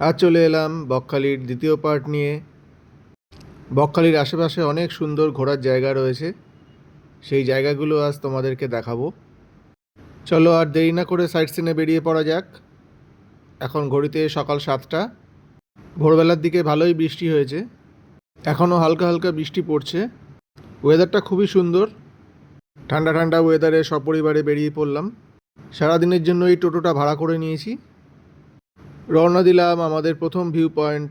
আজ চলে এলাম বকখালির দ্বিতীয় পার্ট নিয়ে। বকখালির আশেপাশে অনেক সুন্দর ঘোরার জায়গা রয়েছে। সেই জায়গাগুলো আজ তোমাদেরকে দেখাবো। চলো আর দেরি না করে সাইট সিনে বেরিয়ে পড়া যাক। এখন ঘড়িতে সকাল সাতটা। ভোরবেলার দিকে ভালোই বৃষ্টি হয়েছে। এখনও হালকা হালকা বৃষ্টি পড়ছে। ওয়েদারটা খুবই সুন্দর। ঠান্ডা ঠান্ডা ওয়েদারে সপরিবারে বেরিয়ে পড়লাম। সারাদিনের জন্য এই টোটোটা ভাড়া করে নিয়েছি। রওনা দিলাম আমাদের প্রথম view point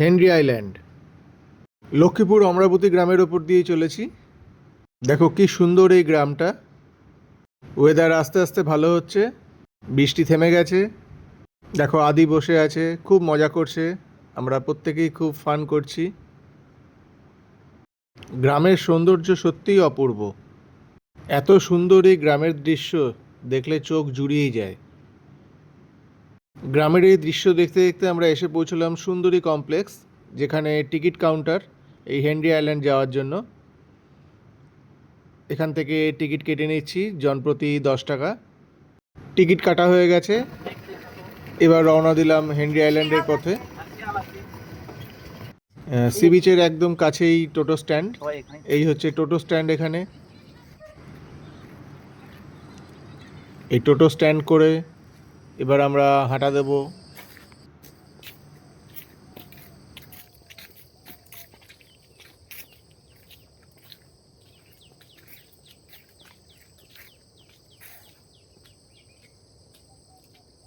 Henry island Lakshmipur Amaravati গ্রামের ওপর দিয়ে চলেছি। দেখো কি সুন্দর এই গ্রামটা। ওয়েদার আস্তে আস্তে ভালো হচ্ছে, বৃষ্টি থেমে গেছে। দেখো আদি বসে আছে, খুব মজা করছে। আমরা প্রত্যেকেই খুব ফান করছি। গ্রামের সৌন্দর্য সত্যিই অপূর্ব। এত সুন্দর এই গ্রামের দৃশ্য দেখলে চোখ জুড়িয়েই যায়। গ্রামের এই দৃশ্য দেখতে দেখতে আমরা এসে পৌঁছলাম সুন্দরী কমপ্লেক্স, যেখানে টিকিট কাউন্টার, এই হেনরি আইল্যান্ড যাওয়ার জন্য। এখান থেকে টিকিট কেটে নিচ্ছি জনপ্রতি দশ টাকা। টিকিট কাটা হয়ে গেছে। এবার রওনা দিলাম হেনরি আইল্যান্ডের পথে। সি বিচের একদম কাছেই টোটো স্ট্যান্ড। এই হচ্ছে টোটো স্ট্যান্ড এখানে। এই টোটো স্ট্যান্ড করে এবার আমরা হাঁটা দেব।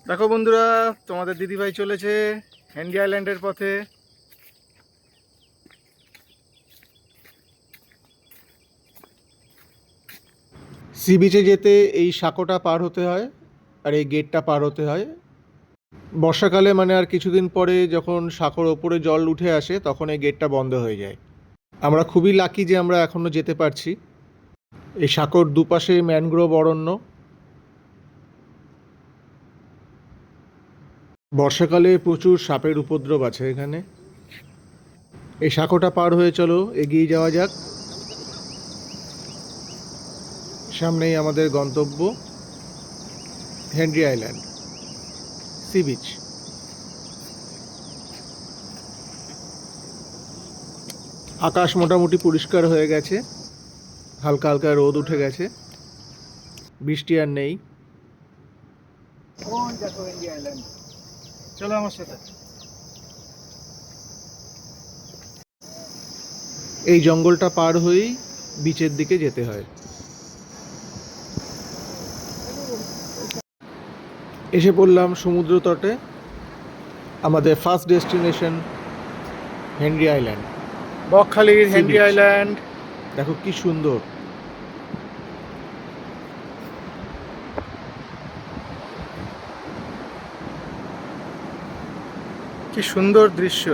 দেখো বন্ধুরা, তোমাদের দিদিভাই চলেছে হ্যান্ডি আইল্যান্ডের পথে। সি বিচে যেতে এই সাঁকোটা পার হতে হয়। আর এই গেটটা পার হতে হয়। বর্ষাকালে মানে আর কিছুদিন পরে যখন সাঁকোর ওপরে জল উঠে আসে, তখন এই গেটটা বন্ধ হয়ে যায়। আমরা খুবই লাকি যে আমরা এখনও যেতে পারছি। এই সাঁকোর দুপাশে ম্যানগ্রোভ অরণ্য। বর্ষাকালে প্রচুর সাপের উপদ্রব আছে এখানে। এই সাঁকোটা পার হয়ে চলো, এগিয়ে যাওয়া যাক। সামনেই আমাদের গন্তব্য। Henry island. Sea beach. আকাশ মোটামুটি পরিষ্কার হয়ে গেছে। হালকা হালকা রোদ উঠে গেছে। বৃষ্টি আর নেই। চলো আমার সাথে। এই জঙ্গলটা পার হয়েই বিচের দিকে যেতে হয়। এসে পড়লাম সমুদ্র তটে আমাদের ফার্স্ট ডেস্টিনেশন হেনরি আইল্যান্ড বকখালির হেনরি আইল্যান্ড দেখো কি সুন্দর। কি সুন্দর দৃশ্য।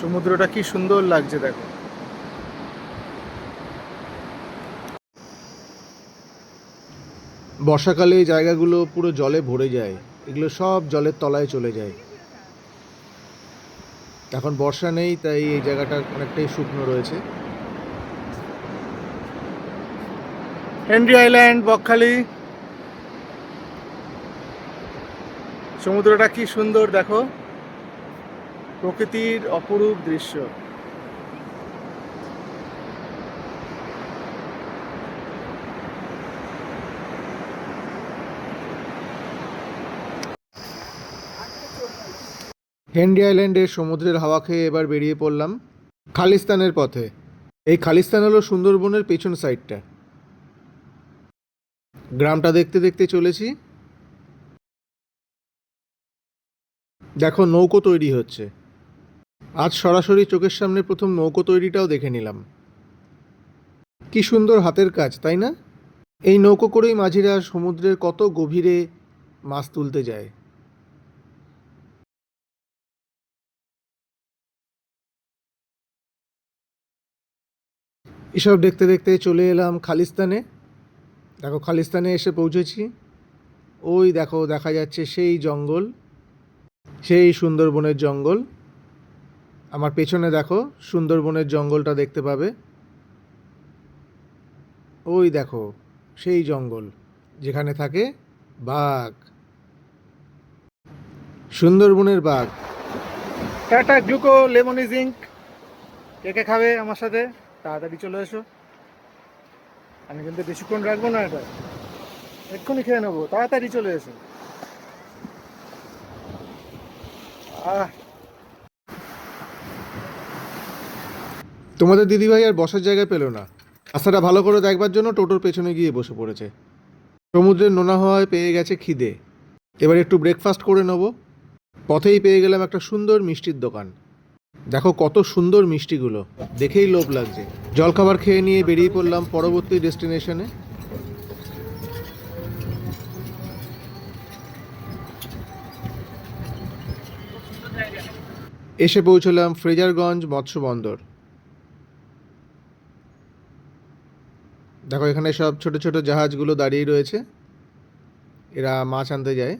সমুদ্রটা কি সুন্দর লাগছে দেখো। বর্ষাকালে এই জায়গাগুলো পুরো জলে ভরে যায়। এগুলো সব জলের তলায় চলে যায়। এখন বর্ষা নেই, তাই এই জায়গাটা অনেকটাই শুকনো রয়েছে। Henry island Bakkhali. সমুদ্রটা কি সুন্দর, দেখো। প্রকৃতির অপরূপ দৃশ্য। হেনরি আইল্যান্ডের সমুদ্রের হাওয়া খেয়ে এবার বেরিয়ে পড়লাম খালিস্তানের পথে। এই খালিস্তান হলো সুন্দরবনের পেছন সাইডটা। গ্রামটা দেখতে দেখতে চলেছি। দেখো, নৌকো তৈরি হচ্ছে। আজ সরাসরি চোখের সামনে প্রথম নৌকো তৈরিটাও দেখে নিলাম। কি সুন্দর হাতের কাজ, তাই না? এই নৌকো করেই মাঝিরা সমুদ্রের কত গভীরে মাছ তুলতে যায়। এসব দেখতে দেখতে চলে এলাম খালিস্তানে। দেখো, খালিস্তানে এসে পৌঁছেছি। ওই দেখো, দেখা যাচ্ছে সেই জঙ্গল, সেই সুন্দরবনের জঙ্গল। আমার পেছনে দেখো, সুন্দরবনের জঙ্গলটা দেখতে পাবে। ওই দেখো, সেই জঙ্গল, যেখানে থাকে বাঘ। সুন্দরবনের বাঘ। টাটা গ্লুকো লেমনি জিঙ্ক কে কে খাবে আমার সাথে? তাড়াতাড়ি চলে এসো। আমি কিন্তু বেশিক্ষণ রাখব না এটা। এক্ষুনি খেয়ে নেব, তাড়াতাড়ি চলে এসো। আহ। তোমাদের দিদিভাই আর বসার জায়গা পেল না। রাস্তাটা ভালো করে দেখবার জন্য টোটোর পেছনে গিয়ে বসে পড়েছে। সমুদ্রের নোনা হওয়ায় পেয়ে গেছে খিদে। এবার একটু ব্রেকফাস্ট করে নেব। পথেই পেয়ে গেলাম একটা সুন্দর মিষ্টির দোকান। দেখো কত সুন্দর মিষ্টিগুলো। দেখেই লোভ লাগছে। জলখাবার খেয়ে নিয়ে বেরিয়ে পড়লাম পরবর্তী ডেস্টিনেশনে। এসে পৌঁছলাম ফ্রেজারগঞ্জ মৎস্য বন্দর। দেখো এখানে সব ছোট ছোট জাহাজগুলো দাঁড়িয়ে রয়েছে। এরা মাছ আনতে যায়।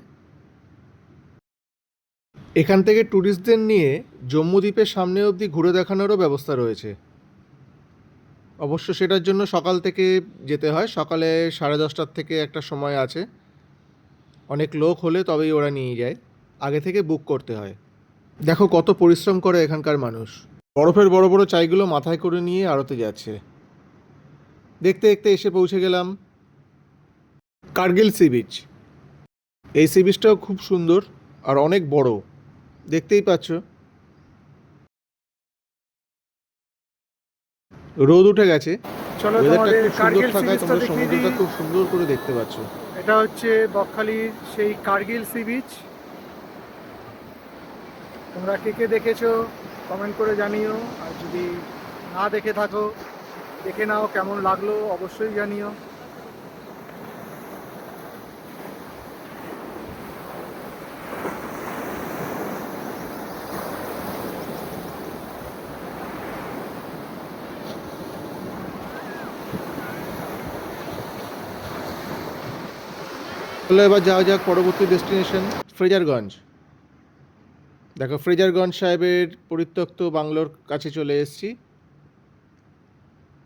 এখান থেকে ট্যুরিস্টদের নিয়ে জম্মু দ্বীপের সামনে অবধি ঘুরে দেখানোরও ব্যবস্থা রয়েছে। অবশ্য সেটার জন্য সকাল থেকে যেতে হয়। সকালে সাড়ে দশটার থেকে একটা সময় আছে। অনেক লোক হলে তবেই ওরা নিয়ে যায়। আগে থেকে বুক করতে হয়। দেখো কত পরিশ্রম করে এখানকার মানুষ। বরফের বড় বড় চাইগুলো মাথায় করে নিয়ে আড়তে যাচ্ছে। দেখতে দেখতে এসে পৌঁছে গেলাম কার্গিল সি বিচ। এই সি বিচটাও খুব সুন্দর আর অনেক বড়। দেখতেই পাচ্ছ। রোদ উঠে গেছে। চলো তোমাদের কার্গিল সিরিজটা দেখিয়ে দিই। খুব সুন্দর করে দেখতে পাচ্ছ। এটা হচ্ছে বকখালির সেই কার্গিল সি বিচ তোমরা কে কে দেখেছ কমেন্ট করে জানিও। আর যদি না দেখে থাকো দেখে নাও কেমন লাগল অবশ্যই জানিও। তাহলে এবার যাওয়া যাক পরবর্তী ডেস্টিনেশন ফ্রেজারগঞ্জ দেখো ফ্রেজারগঞ্জ সাহেবের পরিত্যক্ত বাংলোর কাছে চলে এসেছি।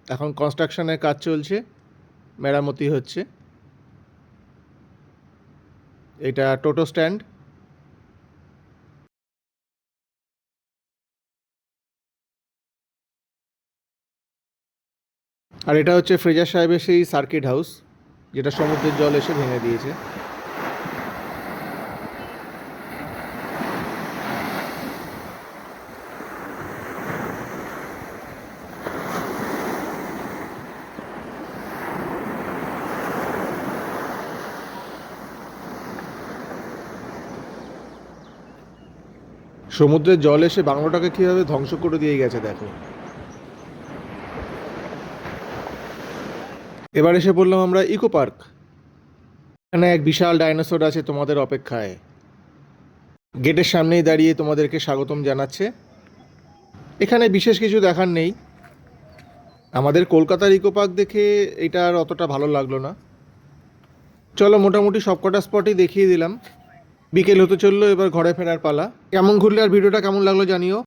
এখন কনস্ট্রাকশনের কাজ চলছে, মেরামতি হচ্ছে। এটা টোটো স্ট্যান্ড আর এটা হচ্ছে ফ্রেজার সাহেবের সেই সার্কিট হাউস যেটা সমুদ্রের জল এসে ভেঙে দিয়েছে। সমুদ্রের জল এসে বাংলোটাকে কীভাবে ধ্বংস করে দিয়ে গেছে, দেখো। এবার এসে বললাম আমরা ইকো পার্ক। এখানে এক বিশাল ডাইনোসর আছে তোমাদের অপেক্ষায়। গেটের সামনেই দাঁড়িয়ে তোমাদেরকে স্বাগতম জানাচ্ছে। এখানে বিশেষ কিছু দেখার নেই। আমাদের কলকাতার ইকো পার্ক দেখে এটা আর অতটা ভালো লাগল না। চলো মোটামুটি সবকটা স্পটই দেখিয়ে দিলাম। বিকেল হতে চলল, এবার ঘরে ফেরার পালা। কেমন ঘুরলে আর ভিডিওটা কেমন লাগল জানিও।